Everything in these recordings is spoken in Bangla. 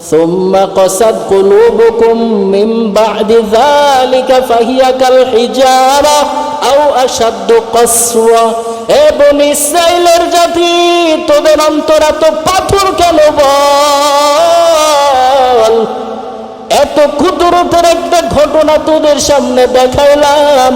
ثم قست قلوبكم من بعد ذلك فهي كالحجارة أو أشد قسوة এ বনি ইসরাইলের জাতি তোদের অন্তরা তো পাথর কেন বল এত কুদরতের একটা ঘটনা তোদের সামনে দেখাইলাম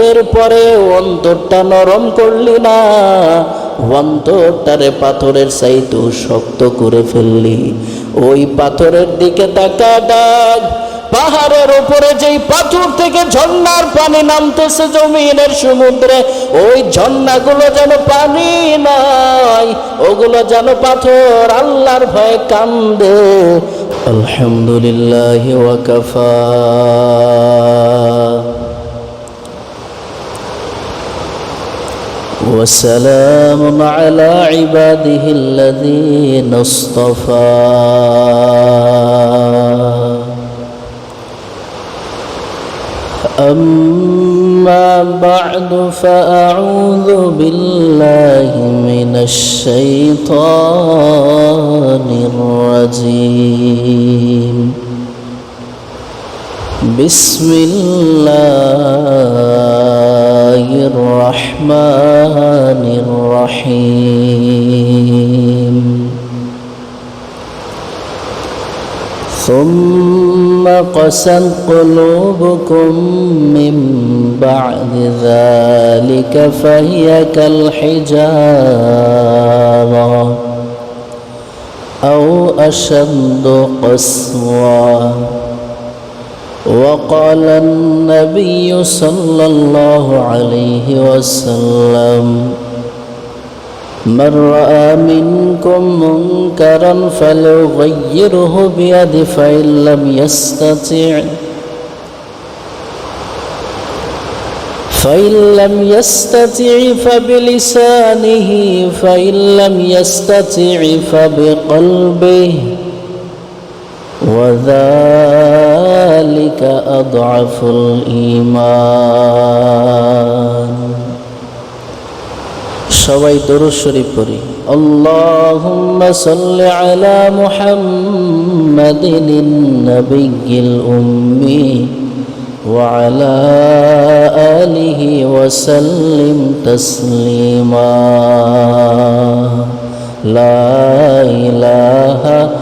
এরপরে অন্তরটা নরম করলি না অন্তরটারে পাথরের চাইতেও শক্ত করে ফেললি। ওই পাথরের দিকে তাকা ডাক, পাহাড়ের উপরে যেই পাথর থেকে ঝর্ণার পানি নামতেছে জমিনের সমুদ্রে, ওই ঝর্ণাগুলো যেন পানি নয় ওগুলো যেন পাথর আল্লাহর ভয়ে কান্দে। আলহামদুলিল্লাহ ওয়াকাফা وسلام على عباده الذين اصطفى. أما بعد فأعوذ بالله من الشيطان الرجيم. بسم الله الرحمن الرحيم. ثم قست قلوبكم من بعد ذلك فهي كالحجارة أو أشد قسوة. وقال النبي صلى الله عليه وسلم من رأى منكم منكرا فليغيره بيده فإن لم يستطع فإن لم يستطع فبلسانه فإن لم يستطع فبقلبه وذلك أضعف الإيمان সবাই দরুদ শরীফ পড়ি اللهم صل على محمد النبي الأمي وعلى آله وسلم تسليما لا إله إلا الله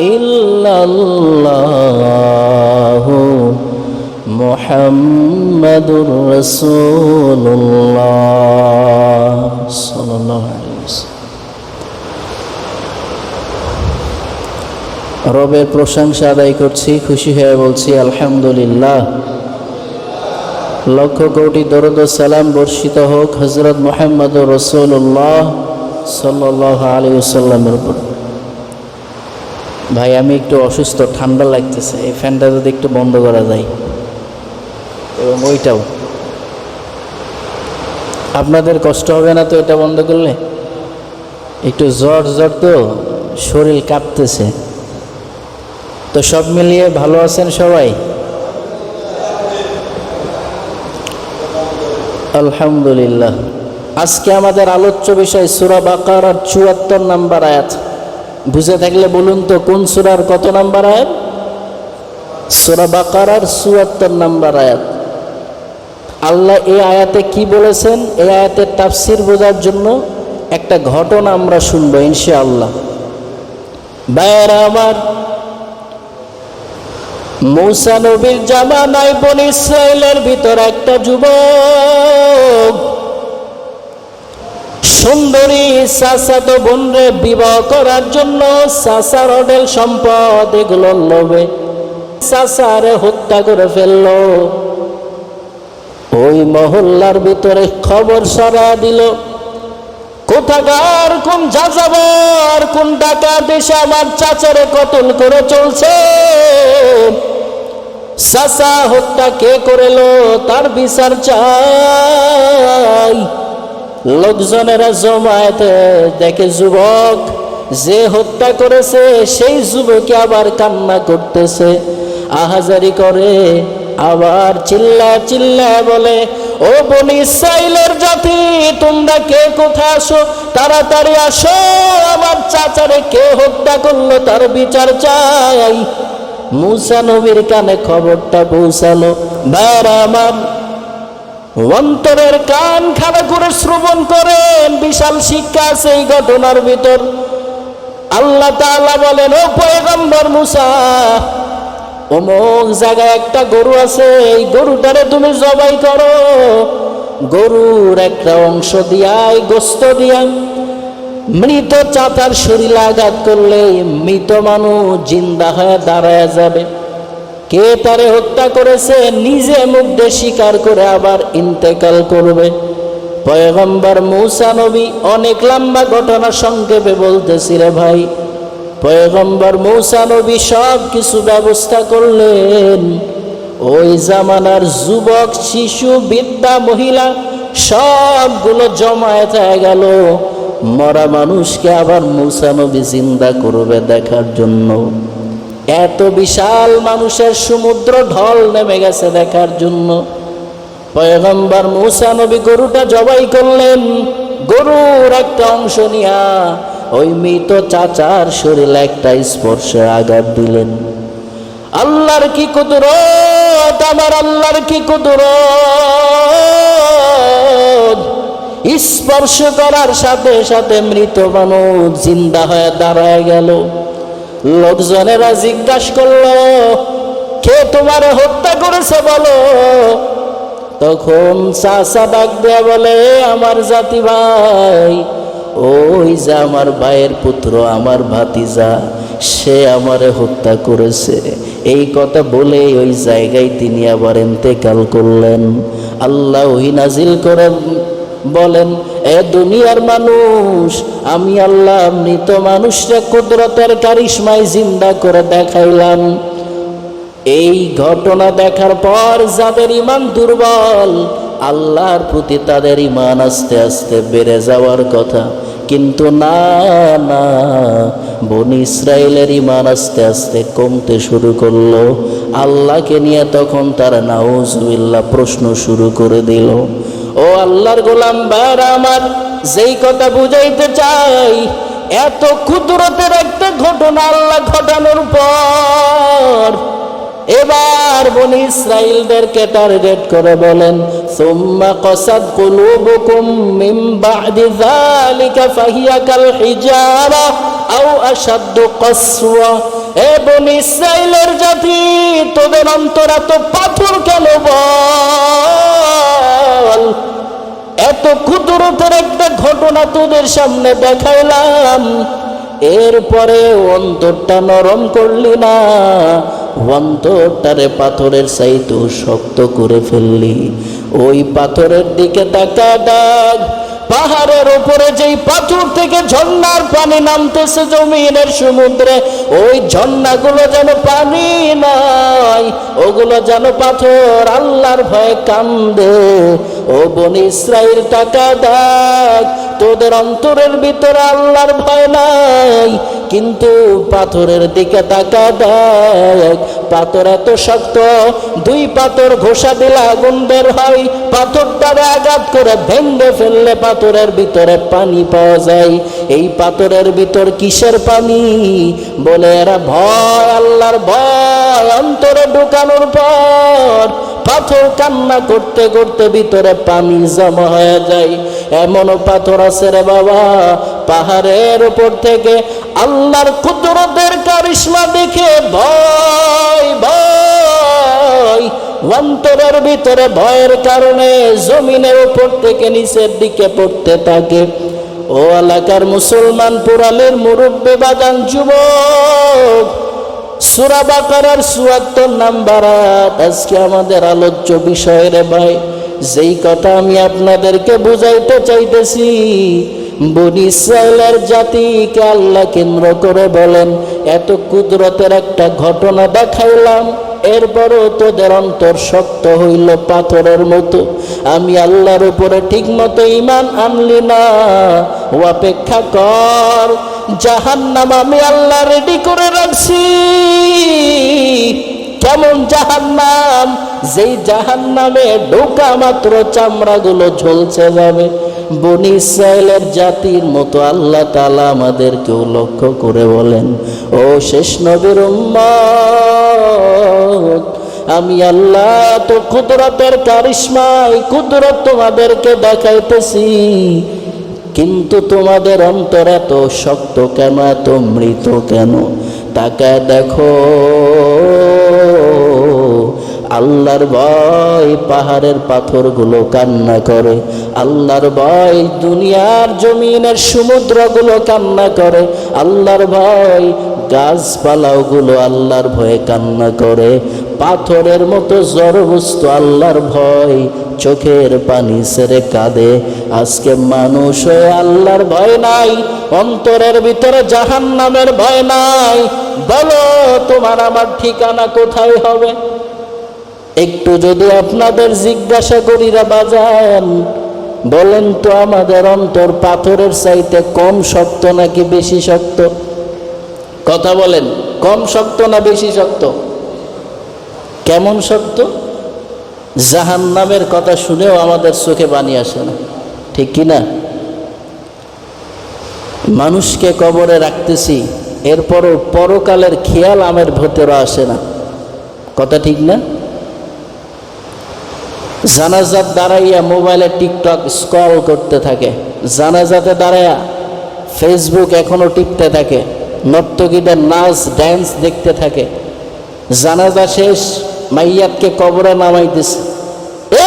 ইহ মুহাম্মাদুর রাসূলুল্লাহ রবের প্রশংসা আদায় করছি, খুশি হয়ে বলছি, আলহামদুলিল্লাহ। লক্ষ কোটি দরদ সালাম বর্ষিত হোক হজরত মোহাম্মদ রসুল্লাহ সাল্লাহ আলী সাল্লামের উপর। ভাই, আমি একটু অসুস্থ, ঠান্ডা লাগতেছে। এই ফ্যানটা যদি একটু বন্ধ করা যায়। এবং ওইটাও। আপনাদের কষ্ট হবে না তো এটা বন্ধ করলে? একটু জ্বর জ্বর তো, শরীর কাঁপতেছে। তো সব মিলিয়ে ভালো আছেন সবাই? আলহামদুলিল্লাহ। আজকে আমাদের আলোচ্য বিষয় সুরা বাকার আর চুয়াত্তর নাম্বার আয়াত। বুঝে থাকলে বলুন তো, কোন সুরার কত নাম্বার আয়াত? সুরা বাকার আর চুয়াত্তর নাম্বার আয়াত। আল্লাহ এই আয়াতে কি বলেছেন? এই আয়াতের তাফসির বোঝার জন্য একটা ঘটনা আমরা শুনব, ইনশাআল্লাহ। বায়ারা আমার, মৌসা নবীর জামানায় বন ইসরায়েলের ভিতর একটা যুবক সুন্দরী চাষা তো বোনরে বিবাহ করার জন্য চাষার অডেল সম্পদ এগুলো লোভে সাসারে হত্যা করে ফেলল। ওই মহল্লার ভিতরে খবর সরা দিল, কোথাকার কোন যাযাবর, কোন ডাকাত এসে আমার চাচারে কতল করে চলছে? সাসা হত্যা কে করেলো? তার বিচার চাই। লোকজনেরা জমায়েতে দেখে যুবক যে হত্যা করেছে, সেই যুবকে আবার কান্না করতেছে। আহাজারি করে, আবার চিল্লা চিল্লা বলে, ও বনি ইসরাইলের জাতি, তোমরা কে কোথায় আসো? তাড়াতাড়ি আসো, আমার চাচারে কে হত্যা করল, তার বিচার চাই। মুসা নবীর কানে খবরটা পৌঁছালো। ভাইরা আমার অন্তরের কান খাড়া করে শ্রবণ করেন। বিশাল শিক্ষা আছে এই ঘটনার ভিতর। আল্লাহ তাআলা বলেন, ও পয়গম্বর মুসা, অমুক জায়গায় একটা গরু আছে, এই গরুটারে তুমি জবাই করো। গরুর একটা অংশ দিয়াই, গোস্ত দিয়া মৃত চাতার শরীরে আঘাত করলে মৃত মানুষ জিন্দা হয়ে দাঁড়ায় যাবে। কে তারে হত্যা করেছে, নিজে মুখ দিয়ে স্বীকার করে আবার ইন্তেকাল করবে। পয়গম্বর মৌসা নবী অনেক লম্বা ঘটনা সংক্ষেপে বলতেছি রে ভাই। পয়গম্বর মৌসা নবী সব কিছু ব্যবস্থা করলেন। ওই জামানার যুবক, শিশু বিদ্যা মহিলা সবগুলো জমায়েত হয়ে গেল। মরা মানুষকে আবার মৌসা নবী জিন্দা করবে দেখার জন্য। এত বিশাল মানুষের সমুদ্র ঢল নেমে গেছে দেখার জন্য। পয়গম্বর মুসা নবী গরুটা জবাই করলেন, গরুর একটা অংশ নিয়া ওই মৃত চাচার শরীরে একটা স্পর্শে আঘাত দিলেন। আল্লাহর কি কুদরত? আমার আল্লাহর কি কুদরত? স্পর্শ করার সাথে সাথে মৃত মানুষ জিন্দা হয়ে দাঁড়ায় গেল। লোকজনেরা জিজ্ঞাসা করল, কে তোমার হত্যা করেছে বলো? তখন চাষা ডাক দেয়া বলে, আমার জাতি ভাই, ওই যে আমার ভাইয়ের পুত্র, আমার ভাতিজা, সে আমারে হত্যা করেছে। এই কথা বলে ওই জায়গায় তিনি আবার ইন্তেকাল করলেন। আল্লাহ নাজিল করে বলেন, এ দুনিয়ার মানুষ, আমি আল্লাহ মৃত মানুষরা কুদরতের কারিশমায় জিন্দা করে দেখাইলাম। এই ঘটনা দেখার পর যাদের ইমান দুর্বল, আল্লাহর প্রতি তাদের ইমান আস্তে আস্তে বেড়ে যাওয়ার কথা। কিন্তু না না, বনি ইসরায়েলের ইমান আস্তে আস্তে কমতে শুরু করল। আল্লাহকে নিয়ে তখন তারা নাউজুবিল্লাহ প্রশ্ন শুরু করে দিল। ও আল্লাহর গোলাম বার আমার, যেই কথা বুঝাইতে চাই, এত কুদরতের একটা ঘটনা আল্লাহ ঘটানোর পর, এবার বনি ইসরাইলদেরকে টার্গেট করে বলেন, সুম্মা কসাদ কুলুবুকুম মিন বাদি যালিকা ফাহিয়া কাল হিজারা আও আশাদ্দু কসওয়া। এ বনি ইসরাইলের জাতি, তোদের অন্তর এত পাথর কেন বল? এত কুদরতের একটা ঘটনা তোদের সামনে দেখাইলাম। এরপরে অন্তরটা নরম করলি না, অন্তরটারে পাথরের চাইতো শক্ত করে ফেললি। ওই পাথরের দিকে তাকা ডাক পাহাড়ের উপরে যেই পাথর থেকে ঝর্ণার পানি নামতেছে জমিনের সমুদ্রে, ওই ঝর্ণাগুলো যেন পানি নয় ওগুলো যেন পাথর আল্লাহর ভয়ে কান্দে। ও বন ইসরাইল, টাকা ডাক তোদের অন্তরের ভিতরে আল্লাহর ভয় নাই কিন্তু পাথরের দিকে তাকা দেখ। পাথর এত শক্ত, দুই পাথর ঘোষা দিলে আগুন বের হয়। পাথরটারে আঘাত করে ভেঙে ফেললে পাথরের ভিতরে পানি পাওয়া যায়। এই পাথরের ভিতর কিসের পানি? বলে, এরা ভয়, আল্লাহর ভয়, অন্তরে ঢুকানোর পর পাথর কান্না করতে করতে ভিতরে পানি জমা হয়ে যায়। এমনও পাথর আছে রে বাবা পাহাড়ের উপর থেকে আল্লাহর কুদরতের কারিশমা দেখে ভয় ভয়। অন্তরের ভিতরে ভয়ের কারণে জমিনের উপর থেকে নিচের দিকে পড়তে থাকে। ও এলাকার মুসলমান পুরালের মুরব্বী বাগান যুবক, সুরা বাকারার নাম্বার আজকে আমাদের আলোচ্য বিষয় রে ভাই, যেই কথা আমি আপনাদেরকে বুঝাইতে চাইতেছি বনি ইসরায়েলের জাতিকে আল্লাহ কেন্দ্র করে বলেন, এত কুদরতের একটা ঘটনা দেখাইলাম, এরপরও তোদের অন্তর শক্ত হইল পাথরের মতো। আমি আল্লাহর উপরে ঠিক মতো ইমান আনলি না। ও অপেক্ষা কর, জাহান্নাম আমি আল্লাহ রেডি করে রাখছি। কেমন জাহান্নাম? যেই জাহান্নামে ঢোকা মাত্র চামড়াগুলো ঝলছে যাবে। বনি ইসরায়েলের জাতির মতো আল্লাহ তালা আমাদেরকেও লক্ষ্য করে বলেন, ও শেষ নবীর আমি আল্লাহ তো কুদরতের কারিশ্মায় কুদরত তোমাদেরকে দেখাইতেছি, কিন্তু তোমাদের অন্তর এত শক্ত কেন, এত মৃত কেন? তাকে দেখো। আল্লাহর ভয় পাহাড়ের পাথরগুলো কান্না করে। আল্লাহর ভয় দুনিয়ার জমিনের সমুদ্রগুলো কান্না করে। আল্লাহর ভয় গাছপালাওগুলো আল্লাহর ভয়ে কান্না করে। পাথরের মতো জড়বস্তু আল্লাহর ভয় চোখের পানি সেরে কাঁদে। আজকে মানুষ হয়ে আল্লাহর ভয় নাই, অন্তরের ভিতরে জাহান নামের ভয় নাই। বলো, তোমার আমার ঠিকানা কোথায় হবে? একটু যদি আপনাদের জিজ্ঞাসা করিরা বাজান বলেন তো আমাদের অন্তর পাথরের চাইতে কম শক্ত নাকি বেশি শক্ত? কথা বলেন, কম শক্ত না বেশি শক্ত? কেমন শক্ত? জাহান নামের কথা শুনেও আমাদের চোখে পানি আসে না, ঠিক কি না? মানুষকে কবরে রাখতেছি, এরপরও পরকালের খেয়াল আমের ভেতরে আসে না, কথা ঠিক না? জানাজাত দাঁড়াইয়া মোবাইলে টিকটক স্ক্রল করতে থাকে। জানাজাতে দাঁড়াইয়া ফেসবুক এখনও টিপতে থাকে। নর্তকীদের নাচ ড্যান্স দেখতে থাকে। জানাজা শেষ, মাইয়াতকে কবরে নামাইতেছে।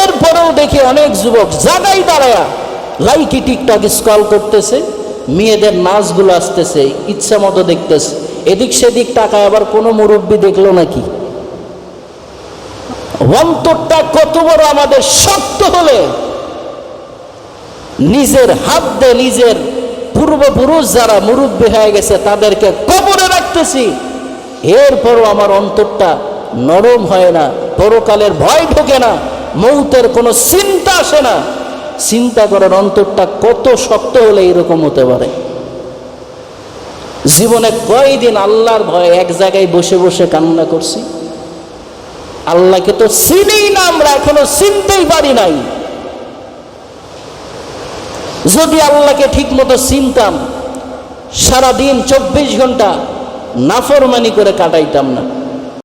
এরপরেও দেখি অনেক যুবক জাগাই দাঁড়ায়া লাইকি টিকটক স্ক্রল করতেছে। মেয়েদের নাচগুলো আসতেছে, ইচ্ছা মতো দেখতেছে। এদিক সেদিক টাকায় আবার কোনো মুরব্বী দেখল নাকি? অন্তরটা কত বড় আমাদের শক্ত হলে নিজের হাত দিয়ে নিজের পূর্বপুরুষ যারা মুরব্বী হয়ে গেছে তাদেরকে কবরে রাখতেছি। এরপরও আমার অন্তরটা নরম হয় না, পরকালের ভয় ঢোকে না, মৌতের কোনো চিন্তা আসে না। চিন্তা করার অন্তরটা কত শক্ত হলে এরকম হতে পারে। জীবনে কয়দিন আল্লাহর ভয়ে এক জায়গায় বসে বসে কান্না করছি? আল্লাহকে তো চিনেই না আমরা, এখনও চিনতেই পারি নাই। যদি আল্লাহকে ঠিক মতো চিনতাম, সারাদিন চব্বিশ ঘণ্টা নাফরমানি করে কাটাইতাম না।